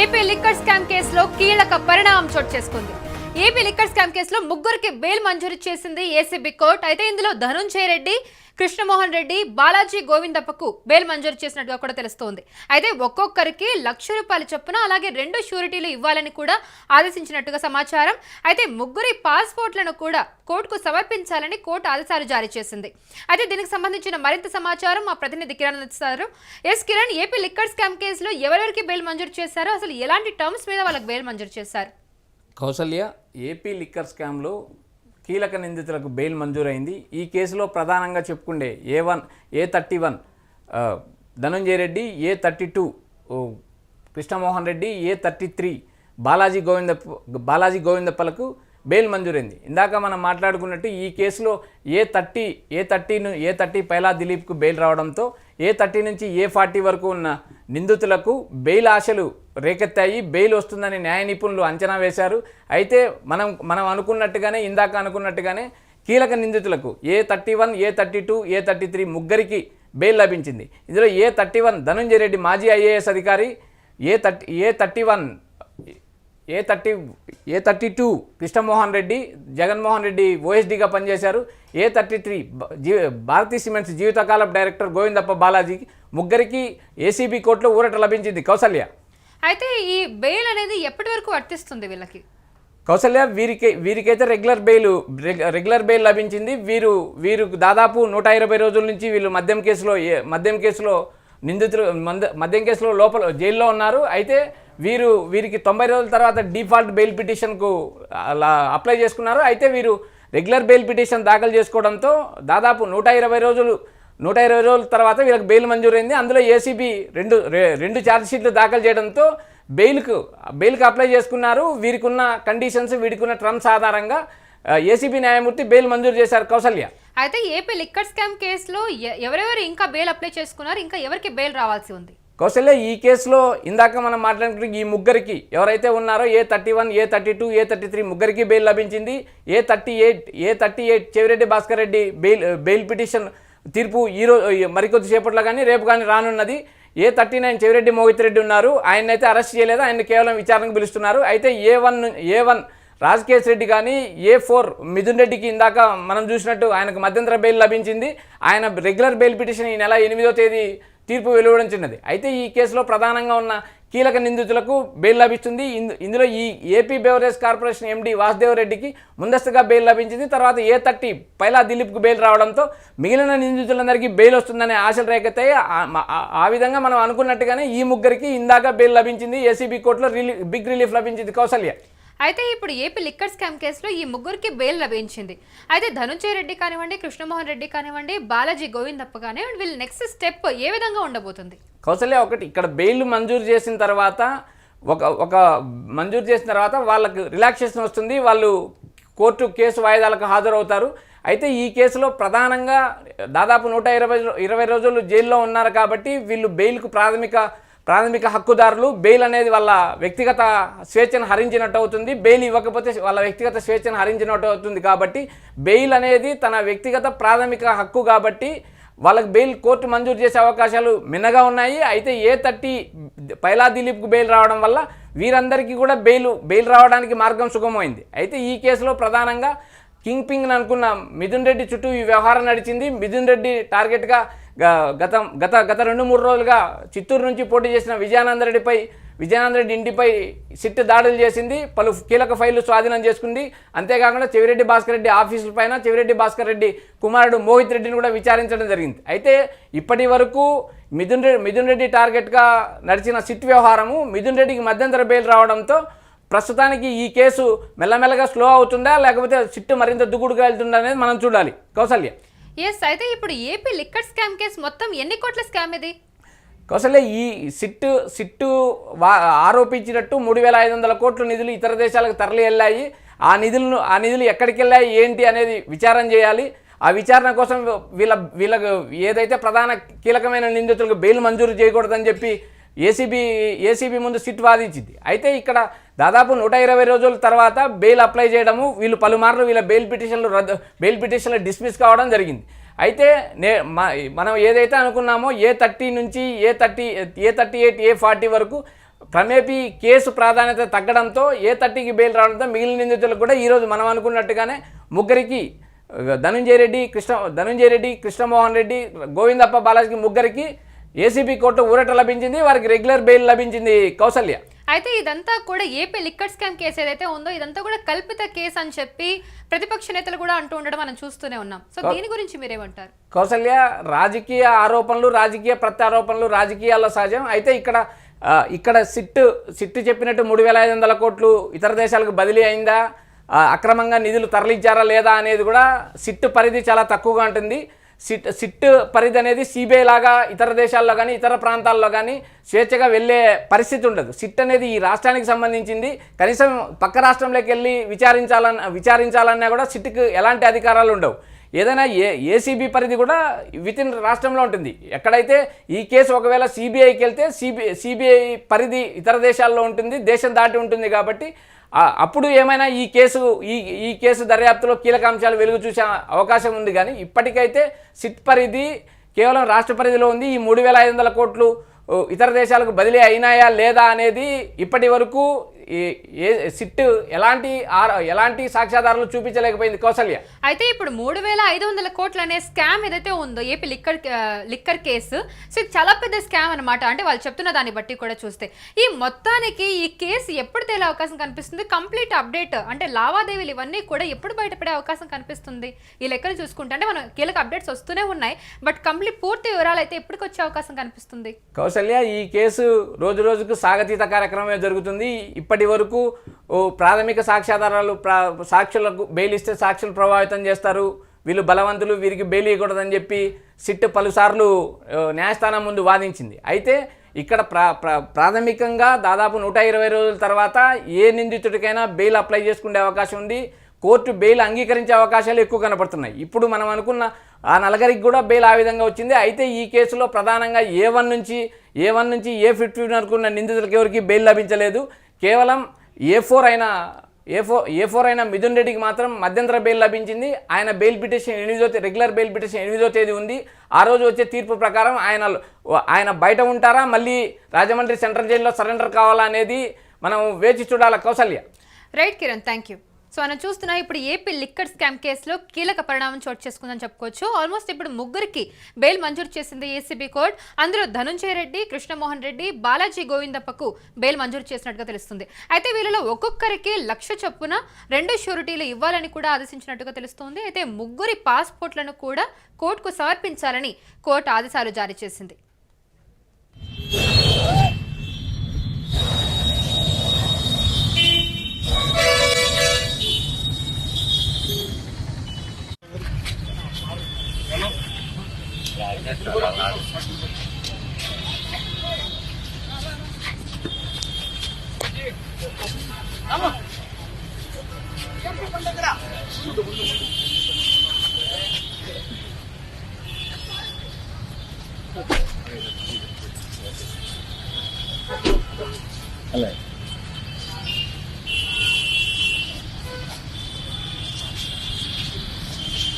AP liquor scam కేసులో కీలక పరిణామం చోటు చేసుకుంది. ఏపీ లిక్కర్ స్కామ్ కేసులో ముగ్గురికి బెయిల్ మంజూరు చేసింది ఏసీబీ కోర్టు. అయితే ఇందులో ధనుంజయ రెడ్డి కృష్ణమోహన్ రెడ్డి బాలాజీ గోవిందప్పకు బెయిల్ మంజూరు చేసినట్టుగా కూడా తెలుస్తోంది. అయితే ఒక్కొక్కరికి లక్ష రూపాయల చొప్పున అలాగే రెండు షూరిటీలు ఇవ్వాలని కూడా ఆదేశించినట్టుగా సమాచారం. అయితే ముగ్గురి పాస్పోర్ట్లను కూడా కోర్టుకు సమర్పించాలని కోర్టు ఆదేశాలు జారీ చేసింది. అయితే దీనికి సంబంధించిన మరింత సమాచారం మా ప్రతినిధి కిరణ్ అందిస్తారు. Yes Kiran AP liquor scam కేసులో ఎవరెవరికి బెయిల్ మంజూరు చేశారో అసలు ఎలాంటి టర్మ్స్ మీద వాళ్ళకి బెయిల్ మంజూరు చేశారు? కౌసల్య ఏపీ లిక్కర్ స్కామ్లో కీలక నిందితులకు బెయిల్ మంజూరైంది. ఈ కేసులో ప్రధానంగా చెప్పుకుండే A one A thirty one Dhananjaya Reddy A thirty two Krishnamohan Reddy A thirty three Balaji Govinda Balaji గోవిందప్పలకు bail మంజూరైంది. ఇందాక మనం మాట్లాడుకున్నట్టు ఈ కేసులో A thirty A thirty A thirty Paila దిలీప్కు bail రావడంతో ఏ థర్టీ నుంచి ఏ ఫార్టీ వరకు ఉన్న నిందితులకు బెయిల్ ఆశలు రేకెత్తాయి బెయిల్ వస్తుందని న్యాయ నిపుణులు అంచనా వేశారు. అయితే మనం మనం అనుకున్నట్టుగానే ఇందాక అనుకున్నట్టుగానే కీలక నిందితులకు A thirty one A thirty two A thirty three ముగ్గురికి బెయిల్ లభించింది. ఇందులో A thirty one Dhananjaya Reddy మాజీ ఐఏఎస్ అధికారి A thirty A thirty one A thirty A thirty two Krishnamohan Reddy Jaganmohan Reddy ఓఎస్డీగా పనిచేశారు. A thirty three G Bharathi cements జీవితకాల director Govindappa బాలాజీకి ముగ్గురికి ACB కోర్టులో ఊరట లభించింది. కౌసల్య. అయితే ఈ బెయిల్ అనేది ఎప్పటి వరకు వర్తిస్తుంది వీళ్ళకి? కౌసల్య వీరికి వీరికైతే regular bail reg- regular bail లభించింది. వీరు వీరు దాదాపు నూట ఇరవై రోజుల నుంచి వీళ్ళు మద్యం కేసులో ఏ- మద్యం కేసులో నిందితులు మంద- మద్యం కేసులో లోపల జైల్లో ఉన్నారు. అయితే వీరు వీరికి తొంభై రోజుల తర్వాత డిఫాల్ట్ బెయిల్ పిటిషన్కు అలా అప్లై చేసుకున్నారు. అయితే వీరు రెగ్యులర్ బెయిల్ పిటిషన్ దాఖలు చేసుకోవడంతో దాదాపు నూట ఇరవై రోజులు నూట ఇరవై రోజుల తర్వాత వీళ్ళకి బెయిల్ మంజూరైంది. అందులో ఏసీబీ రెండు రెండు ఛార్జ్షీట్లు దాఖలు చేయడంతో బెయిల్కు బెయిల్కి అప్లై చేసుకున్నారు. వీరికి ఉన్న కండిషన్స్ వీడికి ఉన్న ట్రమ్స్ ఆధారంగా ఏసీబీ న్యాయమూర్తి బెయిల్ మంజూరు చేశారు కౌసల్య. అయితే ఏపీ లిక్కర్ స్కామ్ కేసులో ఎవరెవరు ఇంకా బెయిల్ అప్లై చేసుకున్నారు ఇంకా ఎవరికి బెయిల్ రావాల్సి ఉంది? కౌశల్య ఈ కేసులో ఇందాక మనం మాట్లాడుకుంటే ఈ ముగ్గురికి ఎవరైతే ఉన్నారో A thirty one A thirty two A thirty three ముగ్గురికి బెయిల్ లభించింది. A thirty eight A thirty eight Chevireddy Bhaskar Reddy bail bail petition తీర్పు ఈరోజు మరికొద్ది సేపట్లో కానీ రేపు కానీ రానున్నది. A thirty nine Chevireddy Mohith Reddy ఉన్నారు. ఆయన అయితే అరెస్ట్ చేయలేదు. ఆయన కేవలం విచారణకు పిలుస్తున్నారు. అయితే A one A one Rajakesh Reddy కానీ ఏ ఫోర్ మిథున్ రెడ్డికి ఇందాక మనం చూసినట్టు ఆయనకు మధ్యంతర బెయిల్ లభించింది. ఆయన రెగ్యులర్ బెయిల్ పిటిషన్ ఈ నెల ఎనిమిదో తేదీ తీర్పు వెలువడించినది అయితే ఈ కేసులో ప్రధానంగా ఉన్న కీలక నిందితులకు బెయిల్ లభిస్తుంది. ఇందు- ఇందులో ఈ AP beverage corporation MD Vasudev రెడ్డికి ముందస్తుగా బెయిల్ లభించింది. తర్వాత ఏ థర్టీ పైలా దిలీప్కు బెయిల్ రావడంతో మిగిలిన నిందితులందరికీ బెయిల్ వస్తుందనే ఆశలు రేకెత్తాయి. ఆ- విధంగా మనం అనుకున్నట్టుగానే ఈ ముగ్గురికి ఇందాక బెయిల్ లభించింది. ఏసీబీ కోర్టులో రిలీ బిగ్ రిలీఫ్ లభించింది కౌసల్య. అయితే ఇప్పుడు ఏపీ లిక్కర్ స్కామ్ కేసులో ఈ ముగ్గురికి బెయిల్ లభించింది. అయితే ధనుంజయ రెడ్డి కానివ్వండి కృష్ణమోహన్ రెడ్డి కానివ్వండి బాలాజీ గోవిందప్ప కానివ్వండి వీళ్ళ నెక్స్ట్ స్టెప్ ఏ విధంగా ఉండబోతుంది? కౌసల్య ఒకటి ఇక్కడ బెయిల్ మంజూరు చేసిన తర్వాత ఒక ఒక మంజూరు చేసిన తర్వాత వాళ్ళకు రిలాక్సేషన్ వస్తుంది వాళ్ళు కోర్టు కేసు వాయిదాలకు హాజరవుతారు. అయితే ఈ కేసులో ప్రధానంగా దాదాపు నూట ఇరవై ఇరవై రోజులు జైల్లో ఉన్నారు కాబట్టి వీళ్ళు బెయిల్కు ప్రాథమిక ప్రాథమిక హక్కుదారులు బెయిల్ అనేది వాళ్ళ వ్యక్తిగత స్వేచ్ఛను హరించినట్టు అవుతుంది. బెయిల్ ఇవ్వకపోతే వాళ్ళ వ్యక్తిగత స్వేచ్ఛను హరించినట్టు అవుతుంది కాబట్టి బెయిల్ అనేది తన వ్యక్తిగత ప్రాథమిక హక్కు కాబట్టి వాళ్ళకి బెయిల్ కోర్టు మంజూరు చేసే అవకాశాలు మిన్నగా ఉన్నాయి. అయితే ఏ థర్టీ పైలా దిలీప్కు బెయిల్ రావడం వల్ల వీరందరికీ కూడా బెయిల్ బెయిల్ రావడానికి మార్గం సుగమమైంది. అయితే ఈ కేసులో ప్రధానంగా కింగ్ పింగ్ అనుకున్న మిథున్ రెడ్డి చుట్టూ ఈ వ్యవహారం నడిచింది. మిథున్ రెడ్డి టార్గెట్గా గత గత గత రెండు మూడు రోజులుగా చిత్తూరు నుంచి పోటీ చేసిన విజయానందరెడ్డిపై విజయానందరెడ్డి విజయానంద రెడ్డి ఇంటిపై సిట్ దాడులు చేసింది. పలు కీలక ఫైళ్ళు స్వాధీనం చేసుకుంది. అంతేకాకుండా చెవిరెడ్డి భాస్కర్ రెడ్డి ఆఫీసుల పైన చెవిరెడ్డి భాస్కర్ రెడ్డి కుమారుడు మోహిత్ రెడ్డిని కూడా విచారించడం జరిగింది. అయితే ఇప్పటి వరకు మిథున్ రెడ్డి మిథున్ రెడ్డి టార్గెట్గా నడిచిన సిట్ వ్యవహారము మిథున్ రెడ్డికి మధ్యంతర బెయిల్ రావడంతో ప్రస్తుతానికి ఈ కేసు మెల్లమెల్లగా స్లో అవుతుందా? లేకపోతే సిట్టు మరింత దూకుడుగా వెళ్తుందా అనేది మనం చూడాలి. కౌసల్య. ఎస్ అయితే ఇప్పుడు ఏపీ లిక్కర్ స్కామ్ కేసు మొత్తం ఎన్ని కోట్ల స్కామ్ ఇది? కౌసల్య ఈ సిట్టు సిట్టు వా ఆరోపించినట్టు మూడు వేల ఐదు వందల కోట్ల నిధులు ఇతర దేశాలకు తరలి వెళ్ళాయి ఆ నిధులను ఆ నిధులు ఎక్కడికి వెళ్ళాయి ఏంటి అనేది విచారణ చేయాలి. ఆ విచారణ కోసం వీళ్ళ వీళ్ళకు ఏదైతే ప్రధాన కీలకమైన నిందితులకు బెయిల్ మంజూరు చేయకూడదని చెప్పి ఏసీబీ ఏసీబీ ముందు సిట్ వాదించింది. అయితే ఇక్కడ దాదాపు నూట ఇరవై రోజుల తర్వాత బెయిల్ అప్లై చేయడము వీళ్ళు పలుమార్లు వీళ్ళ బెయిల్ పిటిషన్లు రద్దు బెయిల్ పిటిషన్లు డిస్మిస్ కావడం జరిగింది. అయితే నే మ- మనం ఏదైతే అనుకున్నామో ఏ థర్టీ నుంచి A thirty A thirty eight A forty వరకు క్రమేపీ కేసు ప్రాధాన్యత తగ్గడంతో ఏ థర్టీకి బెయిల్ రావడంతో మిగిలిన నిందితులకు కూడా ఈరోజు మనం అనుకున్నట్టుగానే ముగ్గురికి ధనుంజయ రెడ్డి కృష్ణ ధనుంజయ రెడ్డి కృష్ణమోహన్ రెడ్డి గోవిందప్ప బాలాజీకి ముగ్గురికి ఏసీబీ కోర్టు ఊరట లభించింది వారికి రెగ్యులర్ బెయిల్ లభించింది. కౌసల్య. అయితే ఇదంతా కూడా ఏపీ లిక్కర్ స్కామ్ కేసు ఏదైతే ఉందో ఇదంతా కూడా కల్పిత కేసు అని చెప్పి ప్రతిపక్ష నేతలు కూడా అంటూ ఉండడం మనం చూస్తూనే ఉన్నాం. సో దీని గురించి మీరేమంటారు? కౌసల్య రాజకీయ ఆరోపణలు రాజకీయ ప్రత్యారోపణలు రాజకీయాల్లో సహజం. అయితే ఇక్కడ ఇక్కడ సిట్ సిట్ చెప్పినట్టు మూడు వేల ఐదు వందల కోట్లు ఇతర దేశాలకు బదిలీ అయిందా? అక్రమంగా నిధులు తరలించారా లేదా అనేది కూడా సిట్ పరిధి చాలా తక్కువగా ఉంటుంది. సిట్ సిట్ పరిధి అనేది సిబిఐ లాగా ఇతర దేశాల్లో కానీ ఇతర ప్రాంతాల్లో కానీ స్వేచ్ఛగా వెళ్ళే పరిస్థితి ఉండదు. సిట్ అనేది ఈ రాష్ట్రానికి సంబంధించింది. కనీసం పక్క రాష్ట్రంలోకి వెళ్ళి విచారించాలన్న విచారించాలన్నా కూడా సిట్కి ఎలాంటి అధికారాలు ఉండవు. ఏదైనా ఏ ఏసీబీ పరిధి కూడా విత్ ఇన్ రాష్ట్రంలో ఉంటుంది. ఎక్కడైతే ఈ కేసు ఒకవేళ సిబిఐకి వెళ్తే సిబిఐ సిబిఐ పరిధి ఇతర దేశాల్లో ఉంటుంది దేశం దాటి ఉంటుంది కాబట్టి అప్పుడు ఏమైనా ఈ కేసు ఈ ఈ కేసు దర్యాప్తులో కీలక అంశాలు వెలుగు చూసే అవకాశం ఉంది కానీ ఇప్పటికైతే సిట్ పరిధి కేవలం రాష్ట్ర పరిధిలో ఉంది. ఈ మూడు వేల ఐదు వందల కోట్లు ఇతర దేశాలకు బదిలీ అయినాయా లేదా అనేది ఇప్పటి వరకు ఏ సిట్ ఎలాంటి ఎలాంటి సాక్ష్యాధారాలు చూపించలేకపోయింది కౌసల్య? అయితే ఇప్పుడు మూడు వేల ఐదు వందల కోట్లు అనే స్కామ్ ఏదైతే ఉందో AP liquor liquor case so ఇది చాలా పెద్ద స్కామ్ అనమాట అంటే వాళ్ళు చెప్తున్న దాన్ని బట్టి కూడా చూస్తే. ఈ మొత్తానికి ఈ కేసు ఎప్పుడు తేలే అవకాశం కనిపిస్తుంది? కంప్లీట్ అప్డేట్ అంటే లావాదేవీలు ఇవన్నీ కూడా ఎప్పుడు బయటపడే అవకాశం కనిపిస్తుంది? ఈ లెక్కలు చూసుకుంటే అంటే మనం కీలక అప్డేట్స్ వస్తూనే ఉన్నాయి బట్ కంప్లీట్ పూర్తి వివరాలు అయితే ఎప్పటికి వచ్చే అవకాశం కనిపిస్తుంది? కౌసల్య ఈ కేసు రోజు రోజుకు సాగతీత కార్యక్రమమే జరుగుతుంది. ఇప్పటి వరకు ప్రాథమిక సాక్ష్యాధారాలు ప్రా సాక్షులకు బెయిల్ ఇస్తే సాక్షులు ప్రభావితం చేస్తారు. వీళ్ళు బలవంతులు వీరికి బెయిల్ ఇవ్వకూడదని చెప్పి సిట్ పలుసార్లు న్యాయస్థానం ముందు వాదించింది. అయితే ఇక్కడ ప్రా ప్రా ప్రాథమికంగా దాదాపు నూట ఇరవై రోజుల తర్వాత ఏ నిందితుడికైనా బెయిల్ అప్లై చేసుకునే అవకాశం ఉంది. కోర్టు బెయిల్ అంగీకరించే అవకాశాలు ఎక్కువ కనపడుతున్నాయి. ఇప్పుడు మనం అనుకున్న ఆ నలగరికి కూడా బెయిల్ ఆ విధంగా వచ్చింది. అయితే ఈ కేసులో ప్రధానంగా ఏ వన్ నుంచి ఏ వన్ నుంచి ఏ ఫిఫ్టీన్ వరకు ఉన్న నిందితులకు ఎవరికి బెయిల్ లభించలేదు. కేవలం ఏ ఫోర్ అయిన ఏ ఫోర్ ఏ ఫోర్ అయిన మిథున్ రెడ్డికి మాత్రం మధ్యంతర బెయిల్ లభించింది. ఆయన బెయిల్ పిటిషన్ ఎనిమిదో రెగ్యులర్ బెయిల్ పిటిషన్ ఎనిమిదో తేదీ ఉంది. ఆ రోజు వచ్చే తీర్పు ప్రకారం ఆయన ఆయన బయట ఉంటారా? మళ్ళీ రాజమండ్రి సెంట్రల్ జైల్లో సరెండర్ కావాలా అనేది మనం వేచి చూడాల Kausalya. Right Kiran thank you so మనం చూస్తున్నా ఇప్పుడు ఏపీ లిక్కర్ స్కామ్ కేసులో కీలక పరిణామం చోటు చేసుకుందని చెప్పుకోవచ్చు. ఆల్మోస్ట్ ఇప్పుడు ముగ్గురికి బెయిల్ మంజూరు చేసింది ఏసీబీ కోర్ట్. అందులో ధనుంజయ రెడ్డి కృష్ణమోహన్ రెడ్డి బాలాజీ గోవిందప్పకు బెయిల్ మంజూరు చేసినట్టుగా తెలుస్తుంది. అయితే వీళ్ళలో ఒక్కొక్కరికి లక్ష చొప్పున రెండు షూరిటీలు ఇవ్వాలని కూడా ఆదేశించినట్టుగా తెలుస్తుంది. అయితే ముగ్గురి పాస్పోర్ట్లను కూడా కోర్టుకు సమర్పించాలని కోర్టు ఆదేశాలు జారీ చేసింది. namanya dalalan അല്ലേ